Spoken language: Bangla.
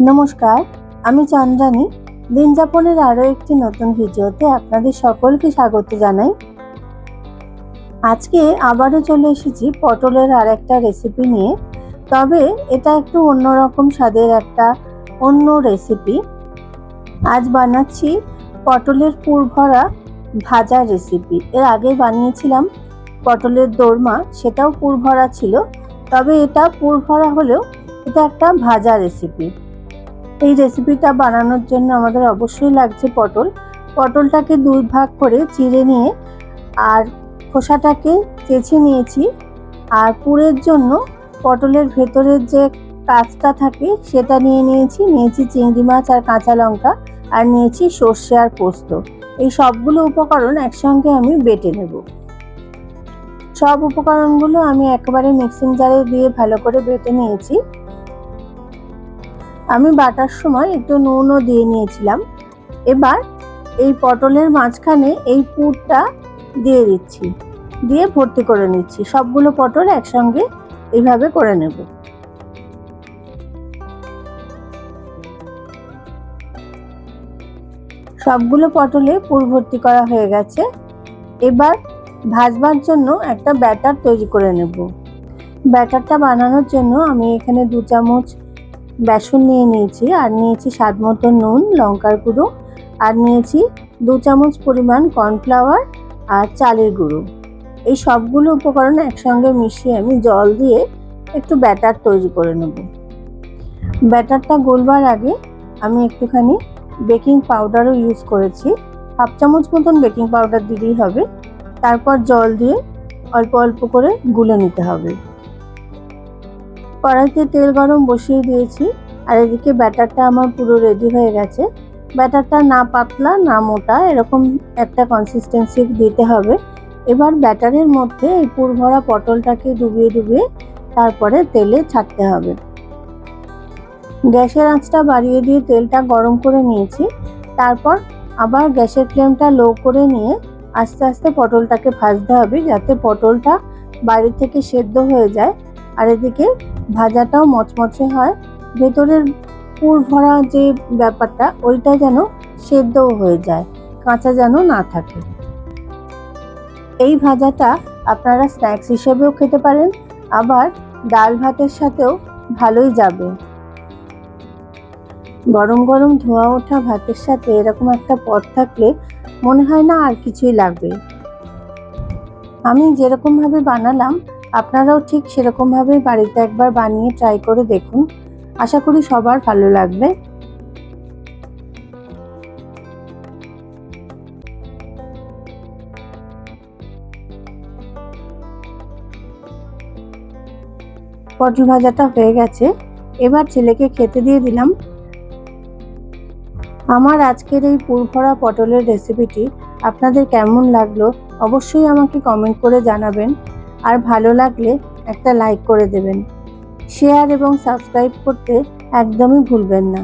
নমস্কার, আমি চন্দ্রানী। দিন যাপনের আরও একটি নতুন ভিডিওতে আপনাদের সকলকে স্বাগত জানাই। আজকে আবারও চলে এসেছি পটলের আর একটা রেসিপি নিয়ে। তবে এটা একটু অন্যরকম স্বাদের একটা অন্য রেসিপি আজ বানাচ্ছি পটলের পুর ভরা ভাজা রেসিপি এর আগে বানিয়েছিলাম পটলের দোরমা, সেটাও পুর ভরা ছিল। তবে এটা পুর ভরা হলেও এটা একটা ভাজা রেসিপি এই রেসিপিটা বানানোর জন্য আমাদের অবশ্যই লাগছে পটল। পটলটাকে দুই ভাগ করে চিড়ে নিয়ে আর খোসাটাকে চেঁচে নিয়েছি। আর পুরের জন্য পটলের ভেতরের যে কাঁচটা থাকে সেটা নিয়ে নিয়েছি। নিয়েছি চিংড়ি মাছ আর কাঁচা লঙ্কা আর নিয়েছি সর্ষে আর পোস্ত। এই সবগুলো উপকরণ একসঙ্গে আমি বেটে নেব। সব উপকরণগুলো আমি একেবারে মিক্সিং জারে দিয়ে ভালো করে বেটে নিয়েছি। আমি বাটার সময় একটু নুনও দিয়ে নিয়েছিলাম। এবার এই পটলের মাঝখানে এই পুরটা দিয়ে দিচ্ছি। দিয়ে ভর্তি করে নিচ্ছি। সবগুলো পটল একসঙ্গে এইভাবে করে নেব। সবগুলো পটলে পুর ভর্তি করা হয়ে গেছে। এবার ভাজবার জন্য একটা ব্যাটার তৈরি করে নেব। ব্যাটারটা বানানোর জন্য আমি এখানে দু চামচ বেসন নিয়ে নিয়েছি, আর নিয়েছি স্বাদ মতো নুন, লঙ্কার গুঁড়ো, আর নিয়েছি দু চামচ পরিমাণ কর্নফ্লাওয়ার আর চালের গুঁড়ো। এই সবগুলো উপকরণ একসঙ্গে মিশিয়ে আমি জল দিয়ে একটু ব্যাটার তৈরি করে নেব। ব্যাটারটা গোলবার আগে আমি একটুখানি বেকিং পাউডারও ইউজ করেছি। হাফ চামচ মতন বেকিং পাউডার দিলেই হবে। তারপর জল দিয়ে অল্প অল্প করে গুলে নিতে হবে। কড়াইতে তেল গরম বসিয়ে দিয়েছি আর এদিকে ব্যাটারটা আমার পুরো রেডি হয়ে গেছে। ব্যাটারটা না পাতলা, না মোটা, এরকম একটা কনসিস্টেন্সি দিতে হবে। এবার ব্যাটারের মধ্যে এই পুর ভরা পটলটাকে ডুবিয়ে ডুবিয়ে তারপরে তেলে ছাড়তে হবে। গ্যাসের আঁচটা বাড়িয়ে দিয়ে তেলটা গরম করে নিয়েছি। তারপর আবার গ্যাসের ফ্লেমটা লো করে নিয়ে আস্তে আস্তে পটলটাকে ভাজতে হবে যাতে পটলটা বাইরে থেকে সেদ্ধ হয়ে যায়। আর এদিকে ভাজাটাও মচমচে হয়। ভেতরের পুর ভরা যে ব্যাপারটা, ওইটা যেন সেদ্ধও হয়ে যায়, কাঁচা যেন না থাকে। এই ভাজাটা আপনারা স্ন্যাক্স হিসেবেও খেতে পারেন, আবার ডাল ভাতের সাথেও ভালোই যাবে। গরম গরম ধোয়া ওঠা ভাতের সাথে এরকম একটা পদ থাকলে মনে হয় না আর কিছুই লাগবে। আমি যেরকমভাবে বানালাম আপনারাও ঠিক সেরকমভাবে বাড়িতে একবার বানিয়ে ট্রাই করে দেখুন। আশা করি সবার ভালো লাগবে। পটল ভাজাটা হয়ে গেছে। এবার ছেলেকে খেতে দিয়ে দিলাম। আমার আজকের এই পুরভরা পটলের রেসিপিটি আপনাদের কেমন লাগল অবশ্যই আমাকে কমেন্ট করে জানাবেন। আর ভালো লাগলে একটা লাইক করে দেবেন। শেয়ার এবং সাবস্ক্রাইব করতে একদমই ভুলবেন না।